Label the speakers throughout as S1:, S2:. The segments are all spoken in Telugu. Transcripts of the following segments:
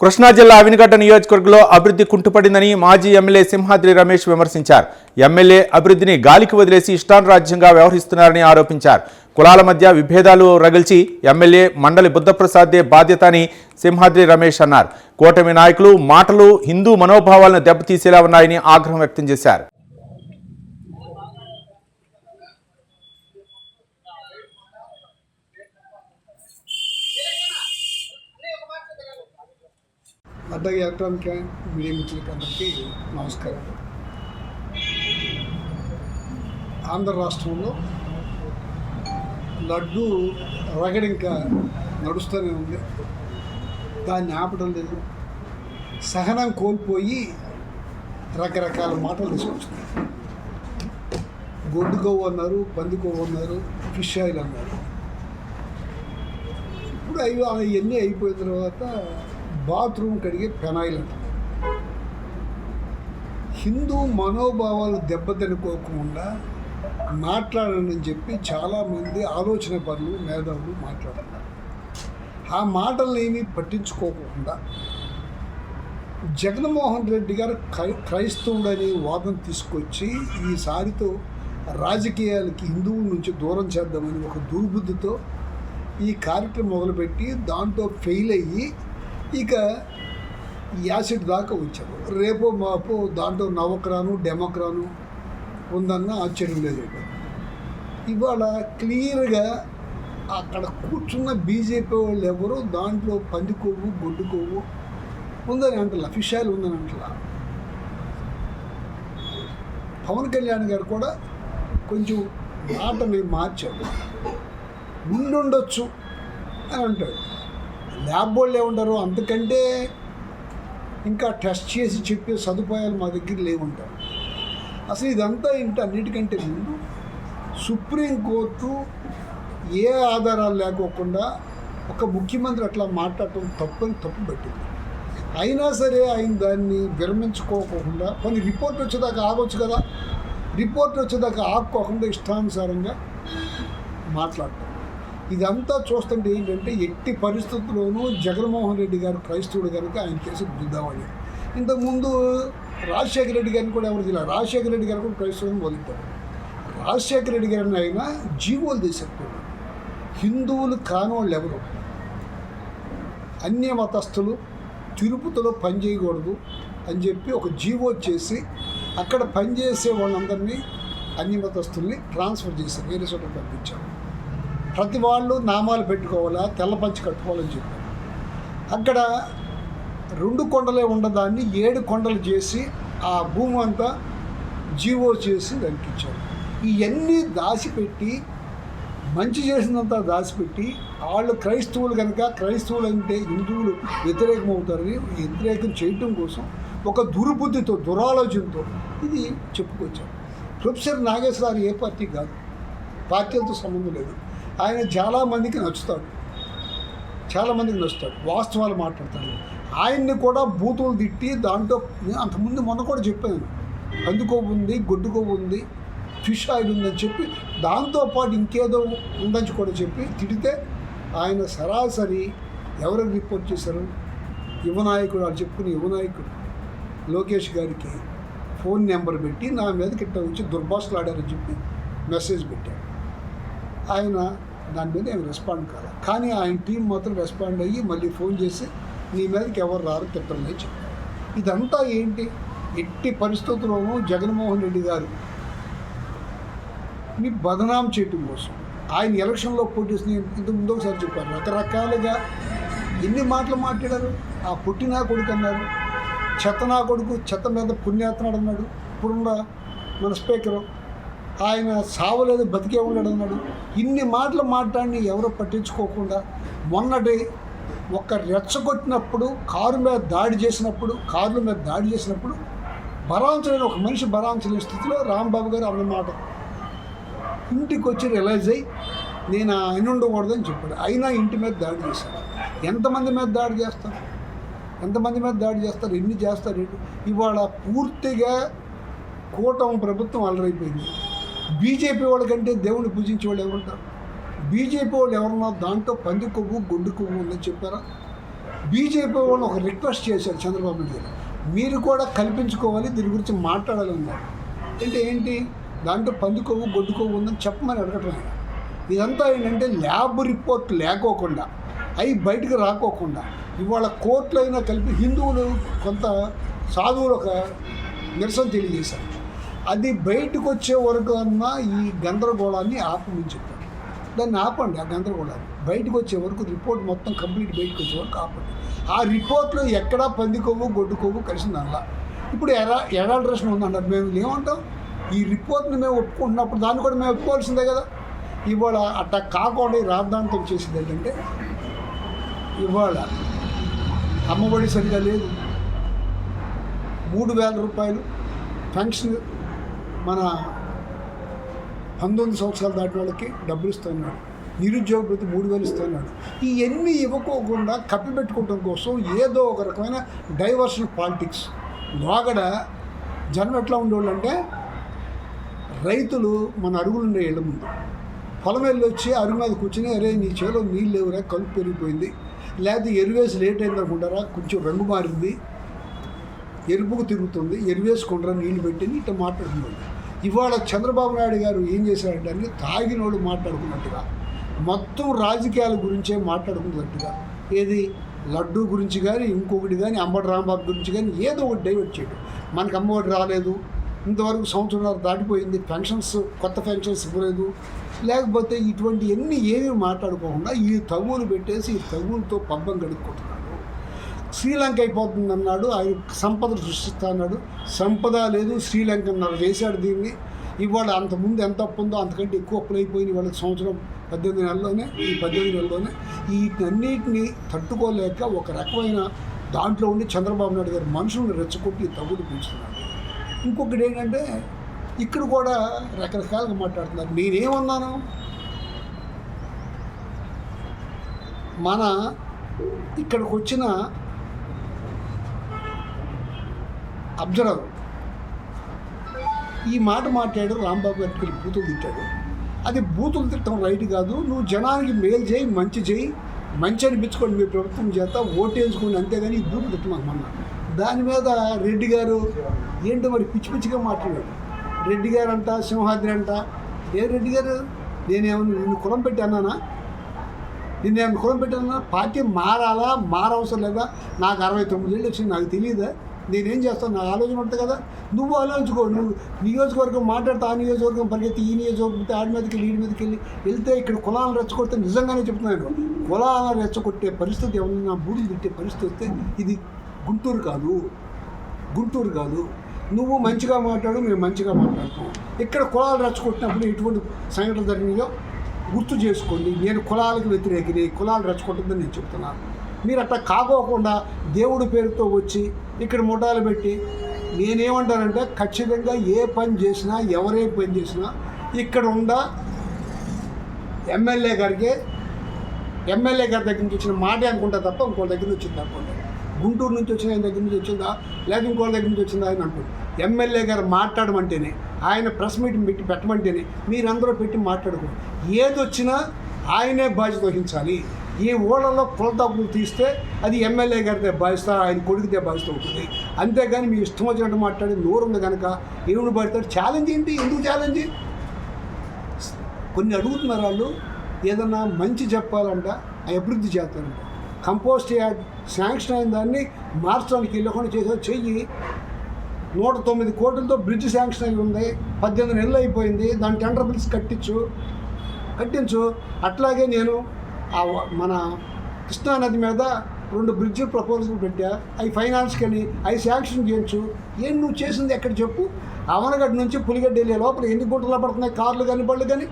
S1: కృష్ణా జిల్లా అవినిగడ్డ నియోజకవర్గంలో అభివృద్ధి కుంటుపడిందని మాజీ ఎమ్మెల్యే సింహాద్రి రమేష్ విమర్శించారు. ఎమ్మెల్యే అభివృద్ధిని గాలికి వదిలేసి ఇష్టానురాజ్యంగా వ్యవహరిస్తున్నారని ఆరోపించారు. కులాల మధ్య విభేదాలు రగిల్చి ఎమ్మెల్యే మండలి బుద్ధప్రసాద్దే బాధ్యత అని సింహాద్రి రమేష్ అన్నారు. కూటమి నాయకులు మాటలు హిందూ మనోభావాలను దెబ్బతీసేలా ఉన్నాయని ఆగ్రహం వ్యక్తం చేశారు.
S2: అట్లాగే ఎలక్ట్రానిక్ మీడియా మిత్రులకి అందరికీ నమస్కారం. ఆంధ్ర రాష్ట్రంలో లడ్డు రగడి ఇంకా నడుస్తూనే ఉంది. దాన్ని ఆపడం లేదు. సహనం కోల్పోయి రకరకాల మాటలు తీసుకొచ్చినారు గొడ్డు కొవ్వు అన్నారు పందికోవు కొవ్వు అన్నారు ఫిష్ ఆయిల్ అన్నారు. ఇప్పుడు అవి అవన్నీ అయిపోయిన తర్వాత బాత్రూమ్ కడిగే పెనాయిల్ అంటారు హిందూ మనోభావాలు దెబ్బతినుకోకుండా మాట్లాడనని చెప్పి చాలామంది ఆలోచన పనులు మేధావులు మాట్లాడుతున్నారు. ఆ మాటలనేమి ఏమీ పట్టించుకోకుండా జగన్మోహన్ రెడ్డి గారు క్రై- క్రైస్తవుడనే వాదన తీసుకొచ్చి ఈసారితో రాజకీయాలకి హిందువుల నుంచి దూరం చేద్దామని ఒక దుర్బుద్ధితో ఈ కార్యక్రమం మొదలుపెట్టి దాంట్లో ఫెయిల్ అయ్యి ఇక యాసిడ్ దాకా వచ్చారు రేపు మాపు దాంట్లో నవక్రాను డెమోక్రాను ఉందన్న ఆశ్చర్యం లేదు ఇవాళ క్లియర్గా అక్కడ కూర్చున్న బీజేపీ వాళ్ళు ఎవరు దాంట్లో పంది కొవ్వు గొడ్డు కొవ్వు ఉందని అంటలా ఫిషాయిల్ ఉందని అంటలా. పవన్ కళ్యాణ్ గారు కూడా కొంచెం మాటని మార్చాడు. ఉండుండొచ్చు అని అంటాడు. ల్యాబ్ వాళ్ళు ఏముంటారు? అందుకంటే ఇంకా టెస్ట్ చేసి చెప్పే సదుపాయాలు మా దగ్గర లేవుంటారు అసలు ఇదంతా ఇంటి అన్నిటికంటే ముందు సుప్రీంకోర్టు ఏ ఆధారాలు లేకోకుండా ఒక ముఖ్యమంత్రి అట్లా మాట్లాడటం తప్పని తప్పు పెట్టింది. అయినా సరే ఆయన దాన్ని విరమించుకోకుండా కొన్ని రిపోర్ట్ వచ్చేదాకా ఆగొచ్చు కదా? రిపోర్ట్ వచ్చేదాకా ఆపుకోకుండా ఇష్టానుసారంగా మాట్లాడటం. ఇదంతా చూస్తుంటే ఏంటంటే ఎట్టి పరిస్థితుల్లోనూ జగన్మోహన్ రెడ్డి గారు క్రైస్తవుడు కనుక ఆయన కేసు గుద్దామని. ఇంతకుముందు రాజశేఖర రెడ్డి గారిని కూడా ఎవరు తెలియదు రాజశేఖర రెడ్డి గారు కూడా క్రైస్తవుని మొదలుతారు రాజశేఖర రెడ్డి గారిని ఆయన జీవోలు తీసేట్టు హిందువులు కానోళ్ళు ఎవరు? అన్య మతస్థులు తిరుపతిలో పనిచేయకూడదు అని చెప్పి ఒక జీవో చేసి అక్కడ పనిచేసే వాళ్ళందరినీ అన్య మతస్థుల్ని ట్రాన్స్ఫర్ చేశారు వేరే చోట పంపించారు. ప్రతి వాళ్ళు నామాలు పెట్టుకోవాలా తెల్ల పంచి కట్టుకోవాలని చెప్పారు. అక్కడ రెండు కొండలే ఉండదాన్ని ఏడు కొండలు చేసి ఆ భూమి అంతా జీవో చేసి వెంకించారు ఇవన్నీ దాచిపెట్టి మంచి చేసినంత దాచిపెట్టి వాళ్ళు క్రైస్తవులు కనుక క్రైస్తవులు అంటే హిందువులు వ్యతిరేకం అవుతారని వ్యతిరేకం చేయటం కోసం ఒక దుర్బుద్ధితో దురాలోచనతో ఇది చెప్పుకొచ్చారు. ప్రొఫెసర్ నాగేశ్వరరావు ఏ పార్టీ కాదు. పార్టీలతో సంబంధం లేదు. ఆయన చాలామందికి నచ్చుతాడు. చాలామందికి నచ్చుతాడు. వాస్తవాలు మాట్లాడతాడు. ఆయన్ని కూడా బూతులు తిట్టి దాంట్లో అంతకుముందు మొన్న కూడా చెప్పాను. అందుకో ఉంది గొడ్డుకో ఉంది ఫిష్ ఆయిల్ ఉందని చెప్పి దాంతోపాటు ఇంకేదో ఉందని కూడా చెప్పి తిడితే ఆయన సరాసరి ఎవరికి రిపోర్ట్ చేశారు? యువనాయకుడు వాళ్ళు చెప్పుకుని యువనాయకుడు లోకేష్ గారికి ఫోన్ నెంబర్ పెట్టి నా మీదకి ఇట్ట వచ్చి దుర్భాషలు ఆడారని చెప్పి మెసేజ్ పెట్టారు ఆయన దాని మీద ఏం రెస్పాండ్ కాదు కానీ ఆయన టీం మాత్రం రెస్పాండ్ అయ్యి మళ్ళీ ఫోన్ చేసి నీ మీదకి ఎవరు రారు తిట్టండి అని చెప్పారు. ఇదంతా ఏంటి? ఎట్టి పరిస్థితుల్లోనూ జగన్మోహన్ రెడ్డి గారు ని బదనాం చేయటం కోసం ఆయన ఎలక్షన్లో పోటీ చేసిన ఇంత ముందు ఒకసారి చెప్పారు రకరకాలుగా ఎన్ని మాటలు మాట్లాడారు? ఆ పుట్టినా కొడుకు అన్నారు చెత్త నా కొడుకు చెత్త మీద పుణ్యాత్నాడు అన్నాడు. ఇప్పుడున్న మన స్పీకరు ఆయన సావలేదు బతికే ఉన్నాడు అన్నాడు. ఇన్ని మాటలు మాట్లాడిని ఎవరో పట్టించుకోకుండా మొన్నటి ఒక రెచ్చగొట్టినప్పుడు కారు మీద దాడి చేసినప్పుడు కారుల మీద దాడి చేసినప్పుడు భరాంచలేని ఒక మనిషి భరాంచలేని స్థితిలో రాంబాబు గారు అన్నమాట ఇంటికి వచ్చి రిలైజ్ అయ్యి నేను ఆయన ఉండకూడదని చెప్పాడు. అయినా ఇంటి మీద దాడి చేశాడు. ఎంతమంది మీద దాడి చేస్తారు? ఎంతమంది మీద దాడి చేస్తారు? ఎన్ని చేస్తారు? ఇవాళ పూర్తిగా కూటమి ప్రభుత్వం అలరైపోయింది బీజేపీ వాళ్ళకంటే దేవుని పూజించే వాళ్ళు ఎవరుంటారు బీజేపీ వాళ్ళు ఎవరన్నా దాంట్లో పంది కొవ్వు గొడ్డు కొవ్వు ఉందని చెప్పారా? బీజేపీ వాళ్ళు ఒక రిక్వెస్ట్ చేశారు చంద్రబాబు నాయుడు గారు. మీరు కూడా కల్పించుకోవాలి దీని గురించి మాట్లాడాలి ఉన్నారు అంటే ఏంటి? దాంట్లో పంది కొవ్వు గొడ్డు కొవ్వు ఉందని చెప్పమని అడగటం ఇదంతా ఏంటంటే ల్యాబ్ రిపోర్ట్ లేకోకుండా అవి బయటకు రాకోకుండా ఇవాళ కోర్టులైనా అయినా కలిపి హిందువులు కొంత సాధువులు ఒక నిరసన తెలియజేశారు. అది బయటకు వచ్చే వరకు అన్నా ఈ గందరగోళాన్ని ఆపమని చెప్పారు. దాన్ని ఆపండి ఆ గందరగోళాన్ని. బయటకు వచ్చే వరకు రిపోర్ట్ మొత్తం కంప్లీట్ బయటకు వచ్చే వరకు ఆపండి. ఆ రిపోర్ట్లో ఎక్కడా పందికొవ్వు గొడ్డుకోవు కలిసి అలా ఇప్పుడు ఎరా ఎడాల్ట్రేషన్ ఉందన్నారు. మేము ఏమంటాం? ఈ రిపోర్ట్ని మేము ఒప్పుకుంటున్నప్పుడు దాన్ని కూడా మేము ఒప్పుకోవాల్సిందే కదా. ఇవాళ అట్లా కాకుండా రాద్ధాంతం చేసింది ఏంటంటే ఇవాళ అమ్మఒడి సరిగా లేదు. మూడు వేల రూపాయలు పెన్షన్ మన పంతొమ్మిది సంవత్సరాలు దాటిన వాళ్ళకి డబ్బులు ఇస్తున్నాడు. నిరుద్యోగ ప్రతి మూడు వేలు ఇస్తున్నాడు. ఇవన్నీ ఇవ్వకోకుండా కప్పిపెట్టుకోవడం కోసం ఏదో ఒక రకమైన డైవర్షన్ పాలిటిక్స్ లోగడ జనం ఎట్లా ఉండేవాళ్ళు అంటే రైతులు మన అడుగులుండే ఇళ్ళ ముందు. పొలం వెళ్ళి వచ్చి అరుగు మీద కూర్చుని అరే నీ చేలో నీళ్ళు లేవురా కలుపు పెరిగిపోయింది. లేకపోతే ఎరువేసి లేట్ అయింది అనుకుంటారా? కొంచెం రంగు మారింది. ఎరుపుకు తిరుగుతుంది. ఎరువేసుకుంటారా నీళ్ళు పెట్టి ఇట్లా మాట్లాడుతున్నాడు ఇవాళ చంద్రబాబు నాయుడు గారు ఏం చేశారంటే అన్ని తాగినోడు మాట్లాడుకున్నట్టుగా మొత్తం రాజకీయాల గురించే మాట్లాడుకున్నట్టుగా ఏది లడ్డు గురించి కానీ ఇంకొకటి కానీ అంబటి రాంబాబు గురించి కానీ ఏదో ఒకటి డైవర్ట్ చేయడం మనకు అమ్మఒడి రాలేదు ఇంతవరకు సంవత్సరాలు దాటిపోయింది పెన్షన్స్ కొత్త పెన్షన్స్ ఇవ్వలేదు. లేకపోతే ఇటువంటి ఎన్ని ఏమీ మాట్లాడుకోకుండా ఈ తగువులు పెట్టేసి ఈ తగువులతో పబ్బం గడుపుకుంటున్నాడు శ్రీలంక అయిపోతుంది అన్నాడు. ఆయన సంపదలు సృష్టిస్తా అన్నాడు. సంపద లేదు శ్రీలంక అన్నారు. చేశాడు దీన్ని. ఇవాళ అంతకుముందు ఎంత అప్పు ఉందో అంతకంటే ఎక్కువ అప్పులు అయిపోయింది ఇవాళ సంవత్సరం పద్దెనిమిది నెలల్లోనే ఈ పద్దెనిమిది నెలల్లోనే. వీటన్నిటిని తట్టుకోలేక ఒక రకమైన దాంట్లో ఉండి చంద్రబాబు నాయుడు గారు మనుషులను రెచ్చగొట్టి తగులు పెంచుతున్నాడు ఇంకొకటి ఏంటంటే ఇక్కడ కూడా రకరకాలుగా మాట్లాడుతున్నారు. నేనేమన్నాను? మన ఇక్కడికి వచ్చిన అబ్జర్వర్ ఈ మాట మాట్లాడు రాంబాబు గారికి బూతులు తిట్టాడు. అది బూతులు తిట్టడం రైట్ కాదు. నువ్వు జనానికి మేలు చేయి మంచి చేయి. మంచి అనిపించుకోండి మీ ప్రభుత్వం చేత ఓటేసుకోండి అంతేగాని ఈ బూతులు తిట్టమన్నా దాని మీద రెడ్డి గారు ఏంటో మరి పిచ్చి పిచ్చిగా మాట్లాడాడు. రెడ్డి గారు అంట సింహాద్రి అంట ఏ రెడ్డి గారు? నేనేమన్నా నిన్ను కులం పెట్టి అన్నానా నిన్నేమన్నా కులం పెట్టానా పార్టీ మారాలా? మారవసరం లేదా? నాకు అరవై తొమ్మిది ఏళ్ళు వచ్చింది నాకు తెలియదా? నేనేం చేస్తాను? నా ఆలోచన ఉంటుంది కదా. నువ్వు ఆలోచించుకో. నువ్వు నియోజకవర్గం మాట్లాడుతా ఆ నియోజకవర్గం పరిగెత్తి ఈ నియోజకవర్గం ఆడి మీదకి వెళ్ళి ఈడి మీదకి వెళ్ళి వెళ్తే ఇక్కడ కులాలను రెచ్చగొడితే నిజంగానే చెప్తున్నాను కులాలను రెచ్చగొట్టే పరిస్థితి ఏమన్నా బూడిలు తిట్టే పరిస్థితి వస్తే ఇది గుంటూరు కాదు. గుంటూరు కాదు. నువ్వు మంచిగా మాట్లాడు మేము మంచిగా మాట్లాడతాం ఇక్కడ కులాలు రెచ్చగొట్టినప్పుడు ఎటువంటి సంఘటన జరిగినాయో గుర్తు చేసుకోండి. నేను కులాలకు వ్యతిరేకిని కులాలు రెచ్చగొట్టద్దని నేను చెప్తున్నాను మీరు అట్లా కాకోకుండా దేవుడి పేరుతో వచ్చి ఇక్కడ ముఠాలు పెట్టి నేనేమంటానంటే ఖచ్చితంగా ఏ పని చేసినా ఎవరే పని చేసినా ఇక్కడ ఉండ ఎమ్మెల్యే గారికి ఎమ్మెల్యే గారి దగ్గర నుంచి వచ్చిన మాటే అనుకుంటా తప్ప ఇంకో దగ్గర నుంచి వచ్చింది అనుకోండి. గుంటూరు నుంచి వచ్చిన ఆయన దగ్గర నుంచి వచ్చిందా? లేదా ఇంకో దగ్గర నుంచి వచ్చిందా ఆయన అనుకోండి ఎమ్మెల్యే గారు మాట్లాడమంటేనే ఆయన ప్రెస్ మీట్ పెట్టి పెట్టమంటేనే మీరందరూ పెట్టి మాట్లాడుకోండి. ఏది వచ్చినా ఆయనే బాధ్యత వహించాలి. ఈ ఊళ్ళలో కుల తప్పులు తీస్తే అది ఎమ్మెల్యే గారిదే బాధ్యత ఆయన కొడుకుదే బాధ్యత అవుతుంది అంతేగాని మీ ఇష్టం వచ్చినట్టు మాట్లాడి నోరు ఉంది కనుక ఏమి పడతాడు ఛాలెంజ్ ఏంటి? ఎందుకు ఛాలెంజ్? కొన్ని అడుగుతున్నారు వాళ్ళు ఏదన్నా మంచి చెప్పాలంట అభివృద్ధి చేస్తారంట. కంపోస్ట్ యాడ్ శాంక్షన్ అయిన దాన్ని మార్చడానికి వెళ్ళకుండా చేసే చెయ్యి నూట తొమ్మిది కోట్లతో బ్రిడ్జ్ శాంక్షన్ అయి ఉంది. పద్దెనిమిది నెలలు అయిపోయింది. దాని టెండర్ బిల్స్ కట్టించు కట్టించు. అట్లాగే నేను మన కృష్ణానది మీద రెండు బ్రిడ్జ్ ప్రపోజల్ పెట్టా. అవి ఫైనాన్స్కి కానీ అవి శాంక్షన్ చేయొచ్చు. ఏం నువ్వు చేసింది ఎక్కడ చెప్పు? అవనగడ్డ నుంచి పులిగడ్డ వెళ్ళే లోపల ఎన్ని గుంటలు పడుతున్నాయి? కార్లు కానీ బళ్ళు కానీ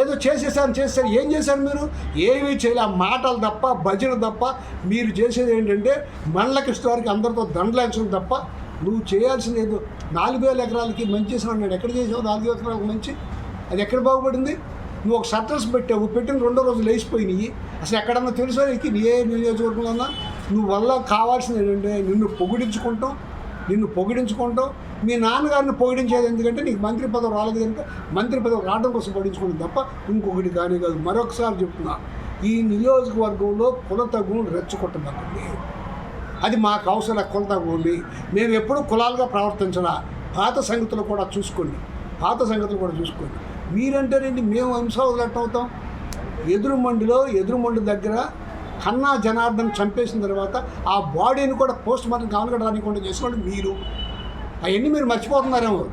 S2: ఏదో చేసేసాను చేశారు ఏం చేశారు మీరు? ఏమీ చేయలే. మాటలు తప్ప భజన తప్ప మీరు చేసేది ఏంటంటే మండలకృష్ణ వారికి అందరితో దండలేంచడం తప్ప నువ్వు చేయాల్సింది ఏదో నాలుగు వేల ఎకరాలకి మంచి చేసిన ఎక్కడ చేసావు నాలుగు ఎకరాలకు మంచి. అది ఎక్కడ బాగుపడింది? నువ్వు ఒక షట్టర్స్ పెట్టావు పెట్టిన రెండో రోజు లేచిపోయినాయి. అసలు ఎక్కడన్నా తెలుసా ఎక్కి నీ ఏ నియోజకవర్గంలో నువ్వు వల్ల కావాల్సింది ఏంటంటే నిన్ను పొగిడించుకుంటాం నిన్ను పొగిడించుకుంటాం. మీ నాన్నగారిని పొగిడించేది ఎందుకంటే నీకు మంత్రి పదవి రాలేదు కనుక మంత్రి పదవి రావడం కోసం పొగిడించుకుంటాం తప్ప ఇంకొకటి కానీ కాదు. మరొకసారి చెప్తున్నా ఈ నియోజకవర్గంలో కుల తగ్గును రెచ్చగొట్టమంటుంది. అది మాకు అవసరం కుల ఉంది. మేము ఎప్పుడూ కులాలుగా ప్రవర్తించాలా. పాత సంగతులు కూడా చూసుకోండి. పాత సంగతులు కూడా చూసుకోండి. మీరంటేనండి మేము హింస వదిలేట్ అవుతాం? ఎదురుమండిలో ఎదురుమండి దగ్గర కన్నా జనార్దన్ చంపేసిన తర్వాత ఆ బాడీని కూడా పోస్ట్ మార్టం కావడానికి చేసుకోండి మీరు. అవన్నీ మీరు మర్చిపోతున్నారేమో.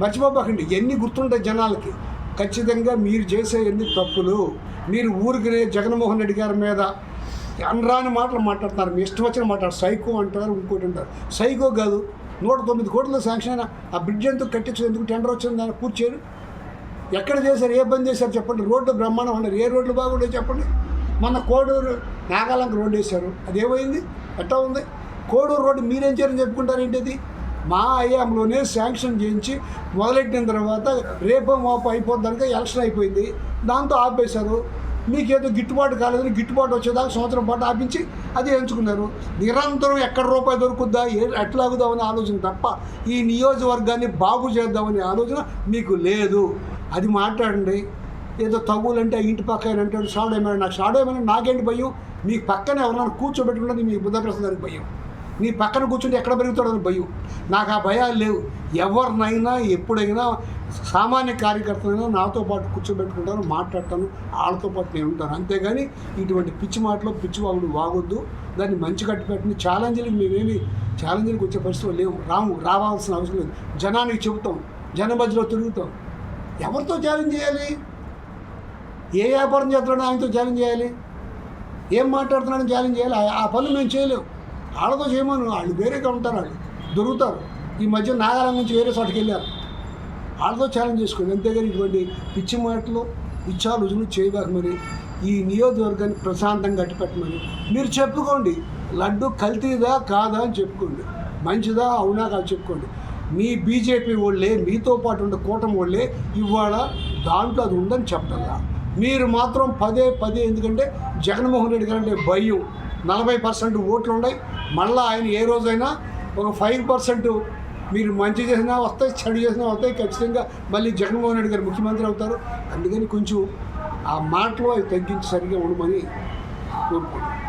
S2: మర్చిపోబాకండి ఎన్ని గుర్తుంటాయి జనాలకి? ఖచ్చితంగా మీరు చేసే ఎన్ని తప్పులు? మీరు ఊరికి జగన్మోహన్ రెడ్డి గారి మీద అనరాని మాటలు మాట్లాడుతున్నారు. మీ ఇష్టం వచ్చిన మాట్లాడు. సైకో అంటారు ఇంకోటి అంటారు. సైకో కాదు. నూట తొమ్మిది కోట్ల శాంక్షన్ అయినా ఆ బ్రిడ్జ్ ఎందుకు కట్టించు ఎందుకు టెండర్ వచ్చింది దాన్ని పూర్తి చేయరు. ఎక్కడ చేశారు ఏ బంద్ చేశారు చెప్పండి. రోడ్డు బ్రహ్మాండం ఉన్నారు ఏ రోడ్లు బాగుండే చెప్పండి. మొన్న కోడూరు నాగాలంక రోడ్డు వేశారు. అది ఏమైంది? ఎట్టా ఉంది? కోడూరు రోడ్డు మీరేం చేయాలని చెప్పుకుంటారు ఏంటిది? మా అయ్యాంలోనే శాంక్షన్ చేయించి మొదలెట్టిన తర్వాత రేపో మోపో అయిపోద్దానికి ఎలక్షన్ అయిపోయింది. దాంతో ఆపేశారు. మీకేదో గిట్టుబాటు కాలేదని గిట్టుబాటు వచ్చేదాకా సంవత్సరం పాటు ఆపించి అది ఎంచుకున్నారు. నిరంతరం ఎక్కడ రూపాయి దొరుకుద్దా? ఏ ఎట్లాగుదామని ఆలోచన తప్ప ఈ నియోజకవర్గాన్ని బాగు చేద్దామనే ఆలోచన మీకు లేదు. అది మాట్లాడండి. ఏదో తగులంటే ఇంటి పక్కన అంటాడు షాడో ఏమైనా నాకు షాడో ఏమైనా నాకేంటి భయం? మీ పక్కన ఎవరైనా కూర్చోబెట్టుకుంటే మీ బుద్ధప్రసాద్ గారికి భయం. నీ పక్కన కూర్చుంటే ఎక్కడ పెరుగుతాడని భయం. నాకు ఆ భయాలు లేవు. ఎవరినైనా ఎప్పుడైనా సామాన్య కార్యకర్తలైనా నాతో పాటు కూర్చోబెట్టుకుంటాను మాట్లాడతాను వాళ్ళతో పాటు నేను ఉంటాను. అంతేగాని ఇటువంటి పిచ్చి మాటలు పిచ్చి వాగుడు వాగొద్దు. దాన్ని మంచి కట్టి పెట్టిన ఛాలెంజ్లకు మేమేమి ఛాలెంజ్లకు వచ్చే పరిస్థితులు లేవు. రాము రావాల్సిన అవసరం లేదు. జనానికి చెబుతాం. జన మధ్యలో తిరుగుతాం. ఎవరితో ఛాలెంజ్ చేయాలి? ఏ వ్యాపారం చేస్తున్నాడో ఆయనతో ఛాలెంజ్ చేయాలి? ఏం మాట్లాడుతున్నాడని ఛాలెంజ్ చేయాలి? ఆ- పనులు మేము చేయలేము వాళ్ళతో చేయమను. వాళ్ళు వేరేగా ఉంటారు వాళ్ళు. దొరుకుతారు. ఈ మధ్య నాగాలాండ్ నుంచి వేరే చోటకి వెళ్ళారు. వాళ్ళతో ఛాలెంజ్ చేసుకోండి. అంతేగాని ఇటువంటి పిచ్చి మాటలు ఇచ్చా రుజువులు చేయబాకమని ఈ నియోజకవర్గాన్ని ప్రశాంతంగా గట్టిపెట్టమని మీరు చెప్పుకోండి. లడ్డు కల్తీదా కాదా అని చెప్పుకోండి. మంచిదా? అవునా? కాదు చెప్పుకోండి. మీ బీజేపీ వాళ్ళే మీతో పాటు ఉండే కూటమి వాళ్ళే ఇవాళ దాంట్లో అది ఉందని చెప్పాలా మీరు మాత్రం పదే పదే ఎందుకంటే జగన్మోహన్ రెడ్డి గారు అంటే భయం. నలభై పర్సెంట్ ఓట్లు ఉన్నాయి. మళ్ళీ ఆయన ఏ రోజైనా ఒక ఫైవ్ పర్సెంట్ మీరు మంచి చేసినా వస్తాయి చెడు చేసినా వస్తాయి ఖచ్చితంగా మళ్ళీ జగన్మోహన్ రెడ్డి గారు ముఖ్యమంత్రి అవుతారు. అందుకని కొంచెం ఆ మాటలు అవి తగ్గించి సరిగా ఉండమని కోరుకుంటున్నాను.